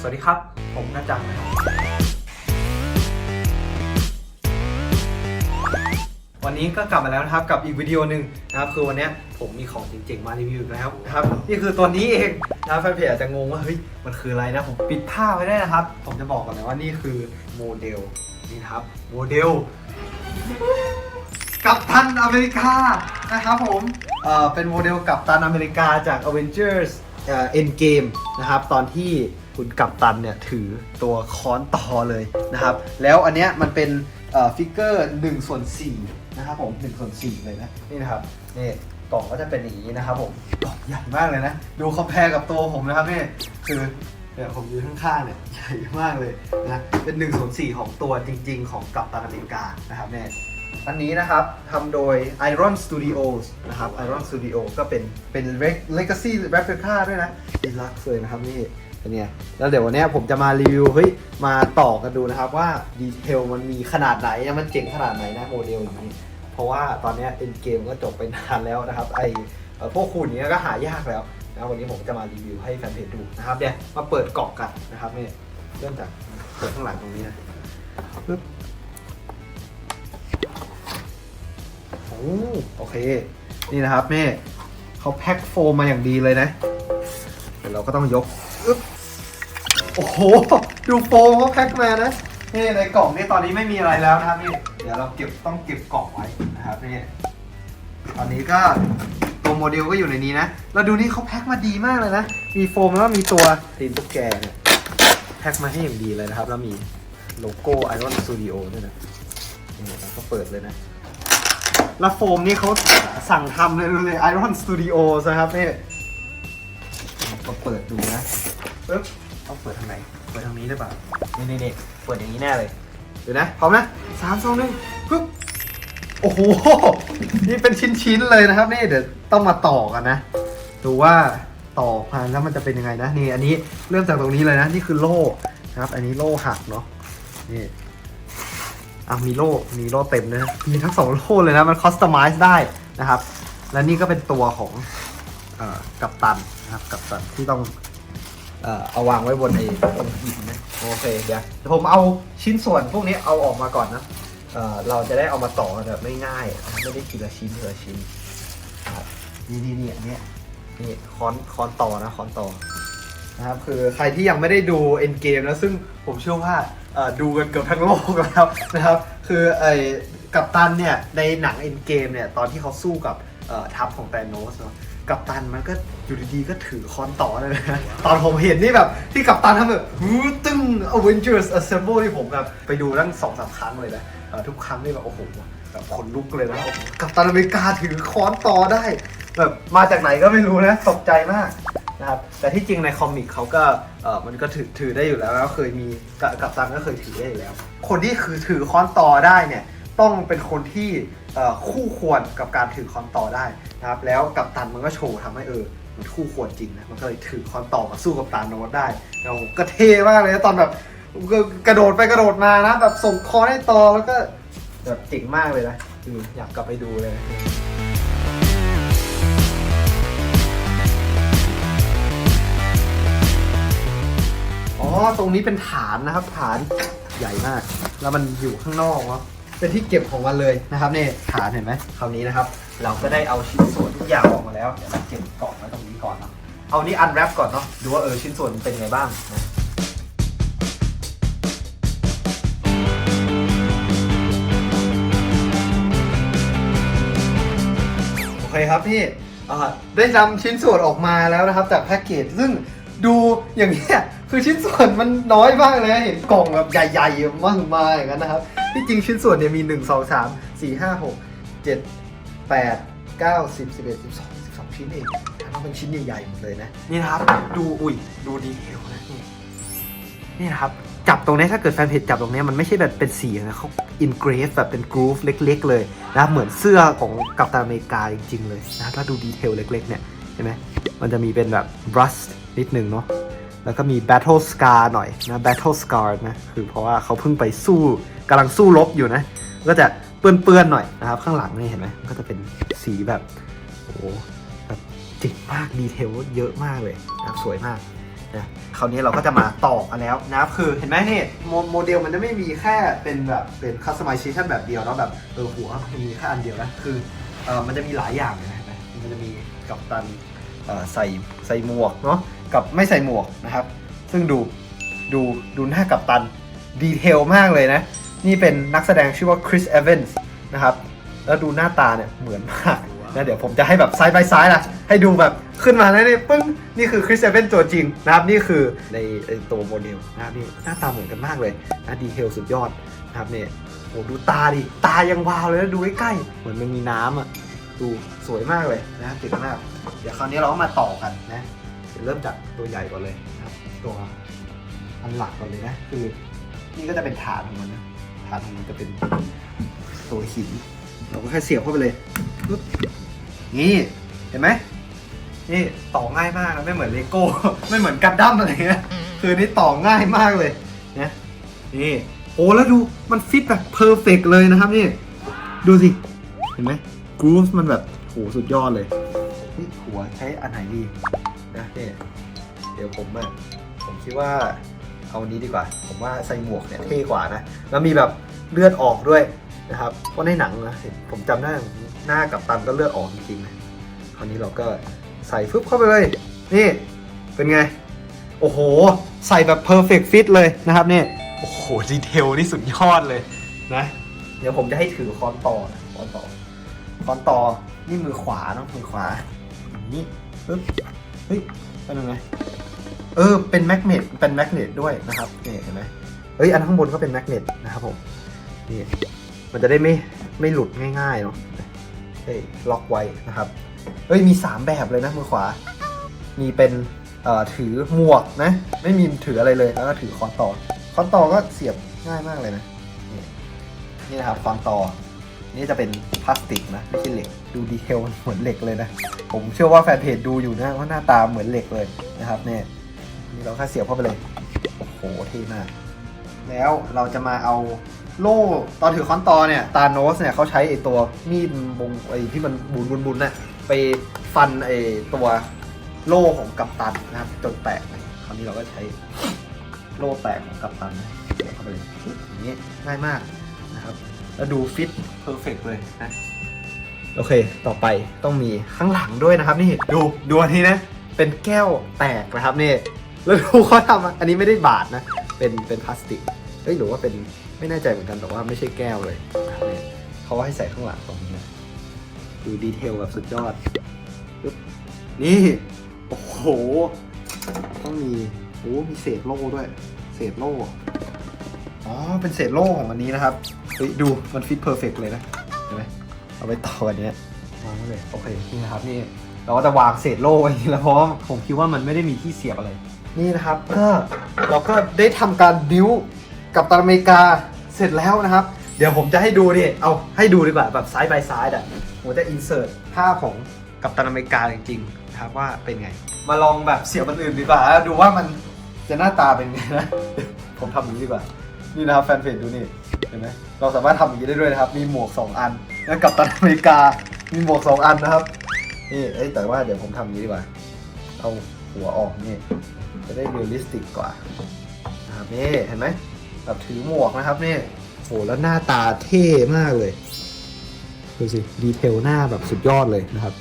สวัสดีครับ ผมกระจังนะครับวันนี้ก็กลับมาแล้วนะครับกับอีกวิดีโอหนึ่งนะครับคือวันนี้ผมมีของจริงๆมารีวิวอีกแล้วนะครับนี่คือตัวนี้เองนะครับแฟนเพจอาจจะงงว่าเฮ้ยมันคืออะไรนะผมปิดผ้าไว้ได้นะครับ ผมจะบอกก่อนนะว่านี่คือโมเดลนี่นะครับโมเดลกับตันอเมริกานะครับผมเอ่อเป็นโมเดลกับตันอเมริกาจาก Avengers เอ่อ Endgame นะครับตอนที่ คุณกับตันเนี่ยถือตัวค้อนต่อเลยนะครับ แล้วอันเนี้ยมันเป็นฟิกเกอร์1ส่วน4นะครับผม1ส่วน4เลยนะนี่นะครับนี่กล่องก็จะเป็นอย่างนี้นะครับผมกล่องใหญ่มากเลยนะ ดูคอมเพลกับตัวผมนะครับนี่คือเนี่ยผมยืนข้างๆเนี่ยใหญ่มากเลยนะเป็น1ส่วน4ของตัวจริง ๆ ของกับตันอเมริกานะครับเนี่ยอันนี้นะครับทำโดย Iron Studios นะครับ Iron Studio ก็เป็นเป็น Legacy Replica ด้วยนะดีลักซ์เลยนะครับนี่ เป็นไงแล้วเดี๋ยววันนี้ผมจะมารีวิวเฮ้ยมาต่อกันดูนะครับว่าดีเทลมันมีขนาดไหนนะมันเจ๋งขนาดไหนนะโมเดลอย่างนี้เพราะว่าตอนนี้เอ็นเกมก็จบไปนานแล้วนะครับไอพวกคุณนี้ก็หายากแล้วนะวันนี้ผมจะมารีวิวให้แฟนเพจดูนะครับเดี๋ยวมาเปิดกล่องกันนะครับนี่เริ่มจากเปิดข้างหลังตรงนี้นะปึ๊บโอ้โอเค นี่นะครับแม่เขาแพ็คโฟมมาอย่างดีเลยนะเดี๋ยวเราก็ต้องยก โอ้โห ดูโฟมเขาแพ็คมานะ นี่ในกล่องนี่ตอนนี้ไม่มีอะไรแล้วนะครับนี่ เดี๋ยวเราเก็บต้องเก็บกล่องไว้นะครับนี่ ตอนนี้ก็ตัวโมเดลก็อยู่ในนี้นะ เราดูนี่เขาแพ็คมาดีมากเลยนะ มีโฟมแล้วก็มีตัวตีนตุ๊กแกเนี่ยแพ็คมาให้อย่างดีเลยนะครับ แล้วมีโลโก้ Iron Studio ด้วยนะนี่เราก็เปิดเลยนะ แล้วโฟมนี่เขาสั่งทำเลยเลย Iron Studios นะครับนี่ก็เปิดดูนะปึ๊บ ต้องเปิดทางไหน เปิดทางนี้ได้ป่ะนี่นี่นี่เปิดอย่างนี้แน่เลยเดี๋ยวนะพร้อมนะสามสองหนึ่งปึ๊บโอ้โห นี่เป็นชิ้นๆเลยนะครับนี่เดี๋ยวต้องมาต่อกันนะ ดูว่าต่อพันแล้วมันจะเป็นยังไงนะนี่อันนี้เริ่มจากตรงนี้เลยนะนี่คือโล่นะครับ อันนี้โล่หักเนาะนี่อะมีโล่มีโล่เต็มเลยนะมีทั้งสองโล่เลยนะมันคอสตอมไมซ์ได้นะครับ และนี่ก็เป็นตัวของเอ่อกัปตันนะครับกัปตันที่ต้อง เอ่อเอาวางไว้บนไอ้ตรงหินนะโอเคเดี๋ยวเดี๋ยวผมเอาชิ้นส่วนพวกนี้เอาออกมาก่อนนะเอ่อเราจะได้เอามาต่อแบบไม่ง่ายไม่ได้ทีละชิ้นทีละชิ้นนี่นี่นี่อันเนี้ยนี่คอนคอนต่อนะคอนต่อนะครับคือใครที่ยังไม่ได้ดู Endgame นะซึ่งผมเชื่อว่าดูกันเกือบทั้งโลกแล้วนะครับ คือไอ้กัปตันเนี่ยในหนัง Endgame เนี่ยตอนที่เขาสู้กับทัพของแตนโนสเนาะ กัปตันมันก็อยู่ดีๆก็ถือคอนต่อเลยนะ ตอนผมเห็นนี่แบบที่กัปตันทำแบบฮู้ตึ้ง Avengers Assemble ที่ผมแบบไปดูตั้งสองสามครั้งเลยนะเอ่อทุกครั้งนี่แบบโอ้โหแบบขนลุกเลยนะโอ้โหกัปตันอเมริกาถือคอนต่อได้ แบบมาจากไหนก็ไม่รู้นะตกใจมากนะครับแต่ที่จริงในคอมิกเขาก็เออมันก็ถือถือได้อยู่แล้วแล้วเคยมีกับกับตันก็เคยถือได้อยู่แล้ว คนที่คือถือค้อนต่อได้เนี่ยต้องเป็นคนที่ คู่ควรกับการถือคอนต่อได้นะครับแล้วกับตันมันก็โชว์ทำให้เออมันคู่ควรจริงนะมันก็เลยถือคอนต่อมาสู้กับตานโนตได้แล้วก็เท่มากเลยตอนแบบกระโดดไปกระโดดมานะแบบส่งคอให้ต่อแล้วก็แบบเจ๋งมากเลยนะคืออยากกลับไปดูเลยอ๋อตรงนี้เป็นฐานนะครับฐานใหญ่มาก แล้วมันอยู่ข้างนอกเนาะ เป็นที่เก็บของมันเลยนะครับนี่ฐานเห็นไหมคราวนี้นะครับ เราก็ได้เอาชิ้นส่วนทุกอย่างออกมาแล้วเดี๋ยวเราเก็บกล่องไว้ตรงนี้ก่อนเนาะเอานี้อันแรปก่อนเนาะดูว่าเออชิ้นส่วนเป็นไงบ้างนะโอเคครับพี่ได้นำชิ้นส่วนออกมาแล้วนะครับจากแพ็กเกจซึ่งดูอย่างนี้ย คือชิ้นส่วนมันน้อยมากเลยเห็นกล่องแบบใหญ่ๆมากมาอย่างนั้นนะครับ ที่จริงชิ้นส่วนเนี่ยมี 1 2 3 4 5 6 7 8 9 10 11 12 12 ชิ้นเองทั้งเป็นชิ้นใหญ่ๆหมดเลยนะ นี่นะครับ ดูอุ้ยดูดีเทลนะนี่นี่นะครับ จับตรงนี้ถ้าเกิดแฟนเพจจับตรงนี้มันไม่ใช่แบบเป็นสีนะเขาอินเกรสแบบเป็นกรูฟเล็ก ๆ เลยนะเหมือนเสื้อของกัปตันอเมริกาจริงๆเลยนะถ้าดูดีเทลเล็ก ๆ เนี่ยเห็นไหมมันจะมีเป็นแบบ rust นิดนึงเนาะ แล้วก็มี battle scar หน่อยนะ battle scar นะ คือเพราะว่าเขาเพิ่งไปสู้กำลังสู้รบอยู่นะ ก็จะเปื้อนๆหน่อยนะครับ ข้างหลังนี่เห็นไหมก็จะเป็นสีแบบโอ้แบบเจ๋งมากดีเทลเยอะมากเลยนะครับสวยมากนะคราวนี้เราก็จะมาต่อกันแล้วนะครับคือเห็นไหมนี่โมโมเดลมันจะไม่มีแค่เป็นแบบเป็น customization แบบเดียวเนาะแบบเออหัวมันมีแค่อันเดียวนะคือเออมันจะมีหลายอย่างนะเห็นไหมมันจะมีกับตันใส่ใส่หมวกเนาะ กับไม่ใส่หมวกนะครับ ซึ่งดูดูดูหน้ากับตันดีเทลมากเลยนะ นี่เป็นนักแสดงชื่อว่าคริสเอเวนส์นะครับ แล้วดูหน้าตาเนี่ยเหมือนมากนะเดี๋ยวผมจะให้แบบซ้ายไปซ้ายนะให้ดูแบบขึ้นมาแล้วนี่ปึ้ง นี่คือคริสเอเวนตัวจริงนะครับ นี่คือในตัวโมเดลนะครับนี่หน้าตาเหมือนกันมากเลยนะดีเทลสุดยอดนะครับเนี่ยโอ้ดูตาดิตายังวาวเลยนะดูใกล้ๆเหมือนมันมีน้ำอะดูสวยมากเลยนะติดมาก เดี๋ยวคราวนี้เราก็มาต่อกันนะ เริ่มจากตัวใหญ่ก่อนเลยนะครับ ตัวอันหลักก่อนเลยนะ คือนี่ก็จะเป็นฐานของมันนะฐานของมันจะเป็นตัวหิน เราก็แค่เสียบเข้าไปเลยปึ๊บนี่เห็นไหมนี่ต่อง่ายมากนะไม่เหมือนเลโก้ ไม่เหมือนกันดั้มอะไรเงี้ยคือนี่ต่อง่ายมากเลยนะนี่โอ้แล้วดูมันฟิตแบบเพอร์เฟกเลยนะครับนี่ ดูสิ เห็นไหมกรูฟมันแบบโหสุดยอดเลยเฮ้ยหัวใช้อันไหนดี นะเนี่ยเดี๋ยวผมอะผมคิดว่าเอาอันนี้ดีกว่า ผมว่าใส่หมวกเนี่ยเท่กว่านะ แล้วมีแบบเลือดออกด้วยนะครับ เพราะในหนังนะเห็นผมจำได้หน้ากับตันก็เลือดออกจริงๆนะคราวนี้เราก็ใส่ฟึบเข้าไปเลย นี่เป็นไง โอ้โห ใส่แบบ perfect fit เลยนะครับเนี่ยโอ้โหดีเทลนี่สุดยอดเลยนะ เดี๋ยวผมจะให้ถือคอนต่อนะคอนต่อคอนต่อนี่มือขวาเนาะมือขวาอย่างนี่ปึ๊บ เฮ้ยเป็นยังไงเออ เป็นแมกเนตเป็นแมกเนตด้วยนะครับนี่เห็นไหมเฮ้ย อันข้างบนก็เป็นแมกเนตนะครับผม นี่ มันจะได้ไม่ไม่หลุดง่ายๆเนาะเฮ้ยล็อกไว้นะครับ เฮ้ย มี 3 แบบเลยนะมือขวา มีเป็นเอ่อถือหมวกนะ ไม่มีถืออะไรเลย แล้วก็ถือคอนต่อ คอนต่อก็เสียบง่ายมากเลยนะ นี่นี่นะครับคอนต่อ นี่จะเป็นพลาสติกนะไม่ใช่เหล็ก ดูดีเทลเหมือนเหล็กเลยนะ ผมเชื่อว่าแฟนเพจดูอยู่นะว่าหน้าตาเหมือนเหล็กเลยนะครับเนี่ยนี่เราแค่เสียบเข้าไปเลย โอ้โหเท่มาก แล้วเราจะมาเอาโล่ตอนถือค้อนตอเนี่ยตาโนสเนี่ยเขาใช้ไอตัวมีดบงไอที่มันบุนบุนบุนน่ะไปฟันไอตัวโล่ของกัปตันนะครับจนแตกคราวนี้เราก็ใช้โล่แตกของกัปตันเสียบเข้าไปเลยอย่างนี้ง่ายมาก แล้วดูฟิตเพอร์เฟกเลยนะโอเค ต่อไปต้องมีข้างหลังด้วยนะครับ นี่ดูดูอันนี้นะ เป็นแก้วแตกนะครับนี่แล้วดูเขาทำอันนี้ไม่ได้บาดนะ เป็นเป็นพลาสติกเฮ้ยหรือว่าเป็นไม่แน่ใจเหมือนกันแต่ว่าไม่ใช่แก้วเลยนี่เขาให้ใส่ข้างหลังตรงนี้นะดูดีเทลแบบสุดยอดนี่โอ้โห ต้องมีโอ้มีเศษโล่ด้วย เศษโล่อ๋อเป็นเศษโล่ของอันนี้นะครับ เฮ้ยดูมันฟิตเพอร์เฟกเลยนะ เห็นไหมเอาไปต่อกันเนี้ยวางไว้เลยโอเคนี่นะครับนี่เราก็จะวางเศษโล่ไว้อย่างนี้แล้วเพราะว่าผมคิดว่ามันไม่ได้มีที่เสียบอะไร นี่นะครับก็เราก็ได้ทำการบิวกับตันอเมริกาเสร็จแล้วนะครับ เดี๋ยวผมจะให้ดูนี่เอาให้ดูดีกว่าแบบซ้ายบายซ้ายอะผมจะอินเสิร์ตภาพของกัปตันอเมริกาจริงๆนะครับว่าเป็นไง มาลองแบบเสียบมันอื่นดีกว่าดูว่ามันจะหน้าตาเป็นไงนะ ผมทำอย่างนี้ดีกว่า นี่นะครับแฟนเพจดูนี่ เห็นไหมเราสามารถทำอย่างนี้ได้ด้วยนะครับ มีหมวก 2 อัน แล้วกับตันอเมริกา มีหมวก 2 อันนะครับ นี่เอ้ยแต่ว่าเดี๋ยวผมทำอย่างนี้ดีกว่า เอาหัวออกนี่ จะได้เรียลลิสติกกว่านะครับนี่เห็นไหมแบบถือหมวกนะครับนี่โหแล้วหน้าตาเท่มากเลยดูสิ ดีเทลหน้าแบบสุดยอดเลยนะครับ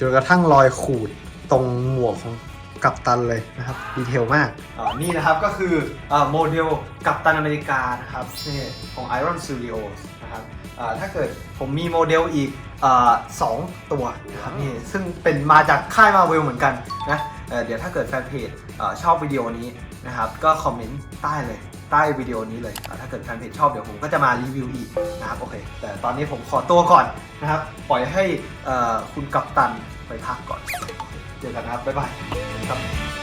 จนกระทั่งรอยขูดตรงหมวกของกัปตันเลยนะครับดีเทลมากอ่านี่นะครับก็คืออ่าโมเดลกัปตันอเมริกานะครับนี่ของ Iron Studios นะครับอ่าถ้าเกิดผมมีโมเดลอีกอาสองตัวนะครับนี่ซึ่งเป็นมาจากค่ายมาเวลเหมือนกันนะเอ่อเดี๋ยวถ้าเกิดแฟนเพจอ่าชอบวิดีโอนี้นะครับก็คอมเมนต์ใต้เลย ใต้วิดีโอนี้เลย ถ้าเกิดแฟนเพจชอบเดี๋ยวผมก็จะมารีวิวอีกนะครับโอเค แต่ตอนนี้ผมขอตัวก่อนนะครับ ปล่อยให้คุณกัปตันไปพักก่อน เจอกันนะครับ บ๊ายบายครับ